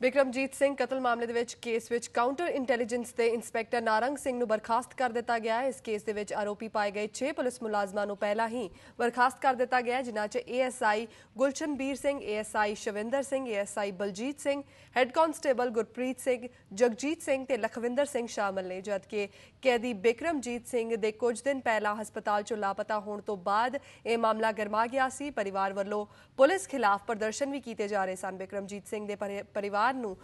ਵਿਕਰਮਜੀਤ ਸਿੰਘ ਕਤਲ ਮਾਮਲੇ ਦੇ ਵਿੱਚ ਕੇਸ ਵਿੱਚ ਕਾਊਂਟਰ ਇੰਟੈਲੀਜੈਂਸ ਦੇ ਇੰਸਪੈਕਟਰ ਨਾਰੰਗ ਸਿੰਘ ਨੂੰ ਬਰਖਾਸਤ ਕਰ ਦਿੱਤਾ ਗਿਆ ਹੈ। ਇਸ ਕੇਸ ਦੇ ਵਿੱਚ ਆਰੋਪੀ ਪਾਏ ਗਏ 6 ਪੁਲਿਸ ਮੁਲਾਜ਼ਮਾਂ ਨੂੰ ਪਹਿਲਾਂ ਹੀ ਬਰਖਾਸਤ ਕਰ ਦਿੱਤਾ ਗਿਆ ਹੈ, ਜਿਨ੍ਹਾਂ 'ਚ ASI Gulshanbir Singh ASI Shavinder Singh ASI Baljit Singh head constable Gurpreet Singh, Jagjit Singh ਤੇ ਲਖਵਿੰਦਰ ਸਿੰਘ ਸ਼ਾਮਲ ਨੇ। ਜਦਕਿ ਕੈਦੀ ਬਿਕਰਮਜੀਤ ਸਿੰਘ ਦੇ ਕੁਝ ਦਿਨ ਪਹਿਲਾਂ ਹਸਪਤਾਲ 'ਚੋਂ ਲਾਪਤਾ ਹੋਣ ਤੋਂ ਬਾਅਦ ਇਹ ਮਾਮਲਾ ਗਰਮਾ ਗਿਆ ਸੀ। ਪਰਿਵਾਰ ਵੱਲੋਂ ਪੁਲਿਸ ਖਿਲਾਫ ਪ੍ਰਦਰਸ਼ਨ ਵੀ ਕੀਤੇ ਜਾ ਰਹੇ ਸਨ। ਬਿਕਰਮਜੀਤ ਸਿੰਘ ਦੇ ਪਰਿਵਾਰ ਪਰਿਵਾਰ ਨੂੰ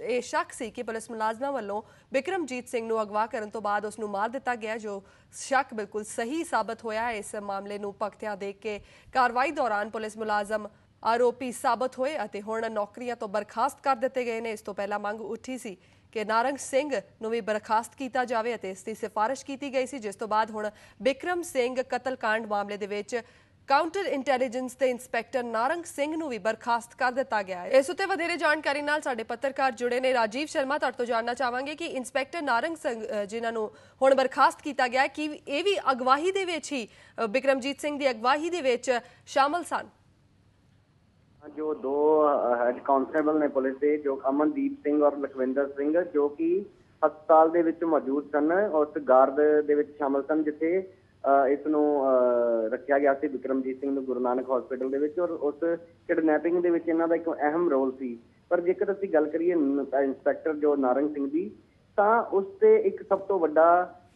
ਇਹ ਸ਼ੱਕ ਸੀ ਕਿ ਪੁਲਿਸ ਮੁਲਾਜ਼ਮਾਂ ਵੱਲੋਂ ਬਿਕਰਮਜੀਤ ਸਿੰਘ ਨੂੰ ਅਗਵਾ ਕਰਨ ਤੋਂ ਬਾਅਦ ਉਸ ਨੂੰ ਮਾਰ ਦਿੱਤਾ ਗਿਆ, ਜੋ ਸ਼ੱਕ ਬਿਲਕੁਲ ਸਹੀ ਸਾਬਤ ਹੋਇਆ। ਇਸ ਮਾਮਲੇ ਨੂੰ ਪੱਖਤਿਆਂ ਦੇਖ ਕੇ ਕਾਰਵਾਈ ਦੌਰਾਨ ਪੁਲਿਸ ਮੁਲਾਜ਼ਮ ਆਰੋਪੀ ਸਾਬਤ ਹੋਏ ਅਤੇ ਹੁਣ ਨੌਕਰੀਆਂ ਤੋਂ ਬਰਖਾਸਤ ਕਰ ਦਿੱਤੇ ਗਏ ਨੇ। ਇਸ ਤੋਂ ਪਹਿਲਾਂ ਮੰਗ ਉੱਠੀ ਸੀ ਕਿ ਨਾਰੰਗ ਸਿੰਘ ਨੂੰ ਵੀ ਬਰਖਾਸਤ ਕੀਤਾ ਜਾਵੇ ਅਤੇ ਇਸ ਦੀ ਸਿਫਾਰਿਸ਼ ਕੀਤੀ ਗਈ ਸੀ, ਜਿਸ ਤੋਂ ਬਾਅਦ ਹੁਣ ਬਿਕਰਮ ਸਿੰਘ ਕਤਲकांड ਮਾਮਲੇ ਦੇ ਵਿੱਚ ਕਾਊਂਟਰ ਇੰਟੈਲੀਜੈਂਸ ਦੇ ਇੰਸਪੈਕਟਰ ਨਾਰੰਗ ਸਿੰਘ ਨੂੰ ਵੀ ਬਰਖਾਸਤ ਕਰ ਦਿੱਤਾ ਗਿਆ ਹੈ। ਇਸ ਉੱਤੇ ਵਧੇਰੇ ਜਾਣਕਾਰੀ ਨਾਲ ਸਾਡੇ ਪੱਤਰਕਾਰ ਜੁੜੇ ਨੇ ਰਾਜੀਵ ਸ਼ਰਮਾ। ਤੁਹਾਡੇ ਤੋਂ ਜਾਣਨਾ ਚਾਹਾਂਗੇ ਕਿ ਇੰਸਪੈਕਟਰ ਨਾਰੰਗ ਸਿੰਘ ਜਿਨ੍ਹਾਂ ਨੂੰ ਹੁਣ ਬਰਖਾਸਤ ਕੀਤਾ ਗਿਆ ਕਿ ਇਹ ਵੀ ਅਗਵਾਈ ਦੇ ਵਿੱਚ ਹੀ ਬਿਕਰਮਜੀਤ ਸਿੰਘ ਦੀ ਅਗਵਾਈ ਦੇ ਵਿੱਚ ਸ਼ਾਮਲ ਸਨ? ਜੋ ਦੋ ਹੈਡ ਕਾਂਸਟੇਬਲ ਨੇ ਪੁਲਿਸ ਦੇ, ਜੋ ਅਮਨਦੀਪ ਸਿੰਘ ਔਰ ਲਖਵਿੰਦਰ ਸਿੰਘ, ਜੋ ਕਿ ਹਸਪਤਾਲ ਦੇ ਵਿੱਚ ਮੌਜੂਦ ਸਨ, ਉਸ ਗਾਰਡ ਦੇ ਵਿੱਚ ਸ਼ਾਮਲ ਸਨ, ਜਿੱਥੇ ਇਸ ਨੂੰ ਅਹ, ਰੱਖਿਆ ਗਿਆ ਸੀ ਵਿਕਰਮਜੀਤ ਸਿੰਘ ਨੂੰ ਗੁਰੂ ਨਾਨਕ ਹਸਪੀਟਲ ਦੇ ਵਿੱਚ ਔਰ ਉਸ ਕਿਡਨੈਪਿੰਗ ਦੇ ਵਿੱਚ ਇਹਨਾਂ ਦਾ ਇੱਕ ਅਹਿਮ ਰੋਲ ਸੀ। ਪਰ ਜੇਕਰ ਅਸੀਂ ਗੱਲ ਕਰੀਏ ਇੰਸਪੈਕਟਰ ਜੋ ਨਾਰੰਗ ਸਿੰਘ ਦੀ ਤਾਂ ਉਸ ਤੇ ਇੱਕ ਸਭ ਤੋਂ ਵੱਡਾ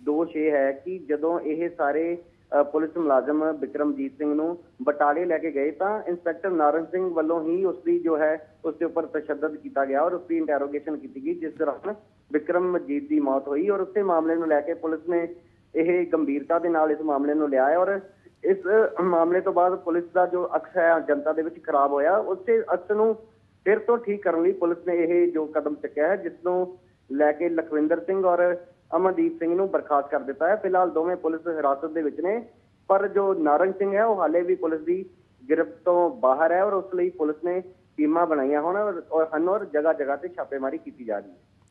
ਦੋਸ਼ ਇਹ ਹੈ ਕਿ ਜਦੋਂ ਇਹ ਸਾਰੇ ਅ, ਪੁਲਿਸ ਮੁਲਾਜ਼ਮ ਵਿਕਰਮਜੀਤ ਸਿੰਘ ਨੂੰ ਬਟਾਲੇ ਲੈ ਕੇ ਗਏ ਤਾਂ ਇੰਸਪੈਕਟਰ ਨਾਰੰਗ ਸਿੰਘ ਵੱਲੋਂ ਹੀ ਉਸ ਦੀ ਜੋ ਹੈ ਉਸ ਦੇ ਉੱਪਰ ਤਸ਼ੱਦਦ ਕੀਤਾ ਗਿਆ ਔਰ ਉਸ ਦੀ ਇੰਟਰੋਗੇਸ਼ਨ ਕੀਤੀ ਗਈ ਜਿਸ ਦੌਰਾਨ ਵਿਕਰਮਜੀਤ ਦੀ ਮੌਤ ਹੋਈ ਔਰ ਉਸੇ ਮਾਮਲੇ ਨੂੰ ਲੈ ਕੇ ਪੁਲਿਸ ਨੇ ਇਹ ਗੰਭੀਰਤਾ ਦੇ ਨਾਲ ਇਸ ਮਾਮਲੇ ਨੂੰ ਲਿਆ ਹੈ ਔਰ ਇਸ ਮਾਮਲੇ ਤੋਂ ਬਾਅਦ ਪੁਲਿਸ ਦਾ ਜੋ ਅਕਸ ਹੈ ਜਨਤਾ ਦੇ ਵਿੱਚ ਖਰਾਬ ਹੋਇਆ, ਉਸੇ ਅਕਸ ਨੂੰ ਫਿਰ ਤੋਂ ਠੀਕ ਕਰਨ ਲਈ ਪੁਲਿਸ ਨੇ ਇਹ ਜੋ ਕਦਮ ਚੁੱਕਿਆ ਹੈ, ਜਿਸ ਨੂੰ ਲੈ ਕੇ ਲਖਵਿੰਦਰ ਸਿੰਘ ਔਰ ਅਮਨਦੀਪ ਸਿੰਘ ਨੂੰ ਬਰਖਾਸਤ ਕਰ ਦਿੱਤਾ ਹੈ। ਫਿਲਹਾਲ ਦੋਵੇਂ ਪੁਲਿਸ ਹਿਰਾਸਤ ਦੇ ਵਿੱਚ ਨੇ, ਪਰ ਜੋ ਨਾਰੰਗ ਸਿੰਘ ਹੈ, ਉਹ ਹਾਲੇ ਵੀ ਪੁਲਿਸ ਦੀ ਗ੍ਰਿਫਤ ਤੋਂ ਬਾਹਰ ਹੈ ਔਰ ਉਸ ਲਈ ਪੁਲਿਸ ਨੇ ਟੀਮਾਂ ਬਣਾਈਆਂ ਹੋਣ ਔਰ ਹਨ ਔਰ ਜਗ੍ਹਾ ਜਗ੍ਹਾ ਤੇ ਛਾਪੇਮਾਰੀ ਕੀਤੀ ਜਾ ਰਹੀ ਹੈ।